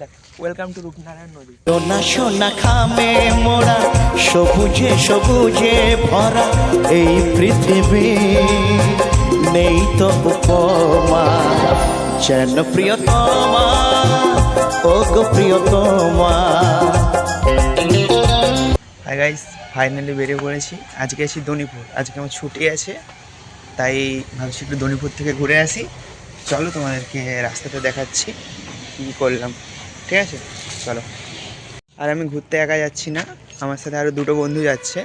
দেখ welcome to Rupnarayan নদী। সোনা সোনা খামে মোড়া সবুজে সবুজে ভরা এই পৃথিবী। নেই তো উপমা যেন প্রিয়তমা ও গো প্রিয়তমা। হাই গাইস ফাইনালি বেরিয়ে পড়েছি। আজকে আছি দনিপুর আজকে আমার ছুটি আছে তাই ভাবছি একটু দনিপুর থেকে ঘুরে আসি। চলো তোমাদেরকে রাস্তাতে দেখাচ্ছি কী করলাম। ঠিক আছে? চলো। আর আমি ঘুরতে একা যাচ্ছি না। আমার সাথে আরও দুটো বন্ধু যাচ্ছে।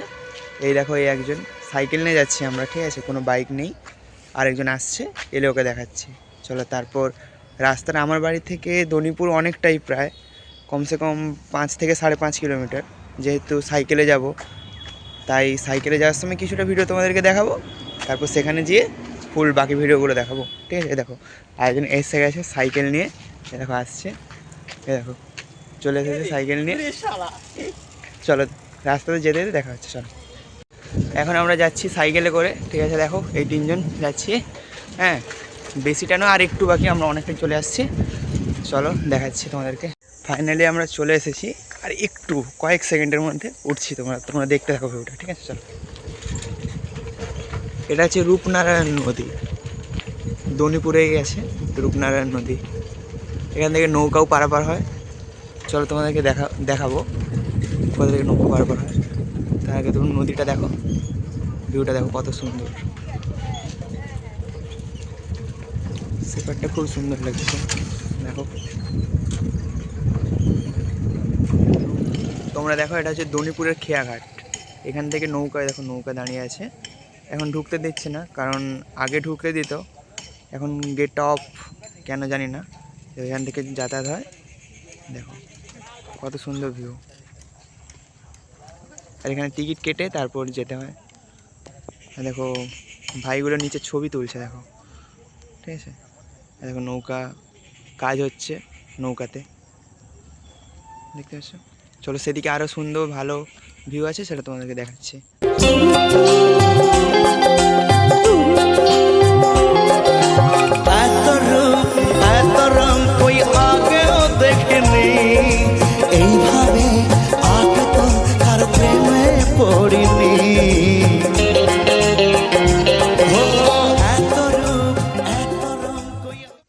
এই দেখো, এই একজন। সাইকেল নিয়ে যাচ্ছি আমরা, ঠিক আছে? কোনো বাইক নেই। আরেকজন আসছে, এলে ওকে দেখাচ্ছি। চলো, তারপর রাস্তাটা আমার বাড়ি থেকে দনিপুর অনেকটাই প্রায়। কমসে কম পাঁচ থেকে সাড়ে পাঁচ কিলোমিটার। যেহেতু সাইকেলে যাব, তাই সাইকেলে যাওয়ার সময় কিছুটা ভিডিও তোমাদেরকে দেখাবো। তারপর সেখানে গিয়ে ফুল বাকি ভিডিওগুলো দেখাবো। ঠিক আছে? দেখো, আরেকজন এসে গেছে সাইকেল নিয়ে। দেখো, আসছে। এ দেখো চলে এসেছে সাইকেল নিয়ে। চলো রাস্তাতে যেতে যেতে দেখা হচ্ছে চলো। এখন আমরা যাচ্ছি সাইকেলে করে ঠিক আছে দেখো এই তিনজন যাচ্ছি হ্যাঁ। বেশিটা না আর একটু বাকি আমরা অনেকটাই চলে আসছি। চলো দেখাচ্ছি তোমাদেরকে। ফাইনালি আমরা চলে এসেছি আর একটু কয়েক সেকেন্ডের মধ্যে উঠছি তোমরা তোমরা দেখতে থাকো ভিউটা ঠিক আছে চলো। এটা হচ্ছে রূপনারায়ণ নদী। দনিপুরে গেছে রূপনারায়ণ নদী। এখান থেকে নৌকাও পারাপার হয়। চলো তোমাদেরকে দেখা, দেখাবো কোথা থেকে নৌকা পারাপার হয়। তার আগে তুমি নদীটা দেখো ভিউটা দেখো কত সুন্দর। সেপারটা খুব সুন্দর লাগছে, দেখো। তোমরা দেখো, এটা হচ্ছে দনিপুরের খেয়াঘাট। এখান থেকে নৌকায়, দেখো, নৌকা দাঁড়িয়ে আছে। এখন ঢুকতে দিচ্ছে না, কারণ আগে ঢুকতে দিত, এখন গেট অফ কেন জানি না। এখান থেকে যাতায়াত হয়। দেখো, কত সুন্দর ভিউ আর এখানে টিকিট কেটে তারপর যেতে হয়। দেখো, ভাইগুলো নিচে ছবি তুলছে, দেখো। ঠিক আছে? দেখো, নৌকা কাজ হচ্ছে নৌকাতে। দেখতে পাচ্ছ? চলো, সেদিকে আরও সুন্দর, ভালো ভিউ আছে, সেটা তোমাদেরকে দেখাচ্ছি। পড়িনি।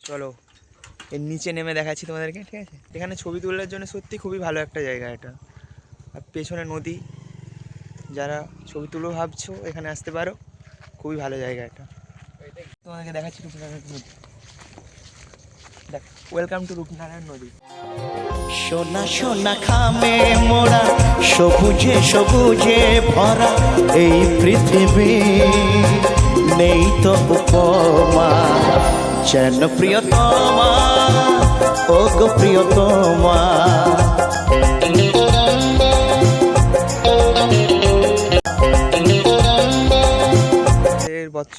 চলো, এর নিচে নেমে দেখাচ্ছি তোমাদেরকে, ঠিক আছে? এখানে ছবি তোলার জন্য সত্যি খুবই ভালো একটা জায়গা এটা। আর পেছনে নদী, যারা ছবি তুলো ভাবছ, এখানে আসতে পারো। খুবই ভালো জায়গা এটা। তোমাদেরকে দেখাচ্ছি রূপনারায়ণ নদী। দেখ ওয়েলকাম টু রূপনারায়ণ নদী। সোনা সোনা খামে মোড়া, সবুজে সবুজে ভরা এই পৃথিবী। নেই তো উপমা, যেন প্রিয়তমা ও গো প্রিয়তমা।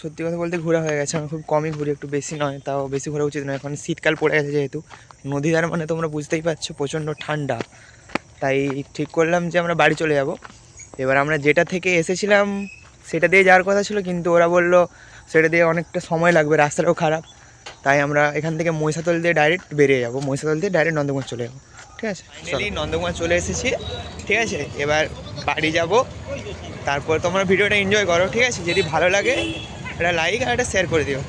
সত্যি কথা বলতে ঘোরা হয়ে গেছে। আমি খুব কমই ঘুরি, একটু বেশি নয়, তাও বেশি ঘোরা উচিত নয়। এখন শীতকাল পড়ে গেছে যেহেতু। নদী ধার মানে তোমরা বুঝতেই পারছ, প্রচণ্ড ঠান্ডা। তাই ঠিক করলাম যে আমরা বাড়ি চলে যাব। এবার আমরা যেটা থেকে এসেছিলাম, সেটা দিয়ে যাওয়ার কথা ছিল, কিন্তু ওরা বলল, সেটা দিয়ে অনেকটা সময় লাগবে, রাস্তাটাও খারাপ। তাই আমরা এখান থেকে মহিষাতল দিয়ে ডাইরেক্ট বেরিয়ে যাব। মহিষাতল দিয়ে ডাইরেক্ট নন্দকুমার চলে যাব। ঠিক আছে? নন্দকুমার চলে এসেছি। ঠিক আছে? এবার বাড়ি যাব। তারপর তোমরা ভিডিওটা এনজয় করো, ঠিক আছে? যদি ভালো লাগে, একটা লাইক আর একটা শেয়ার করে দিও।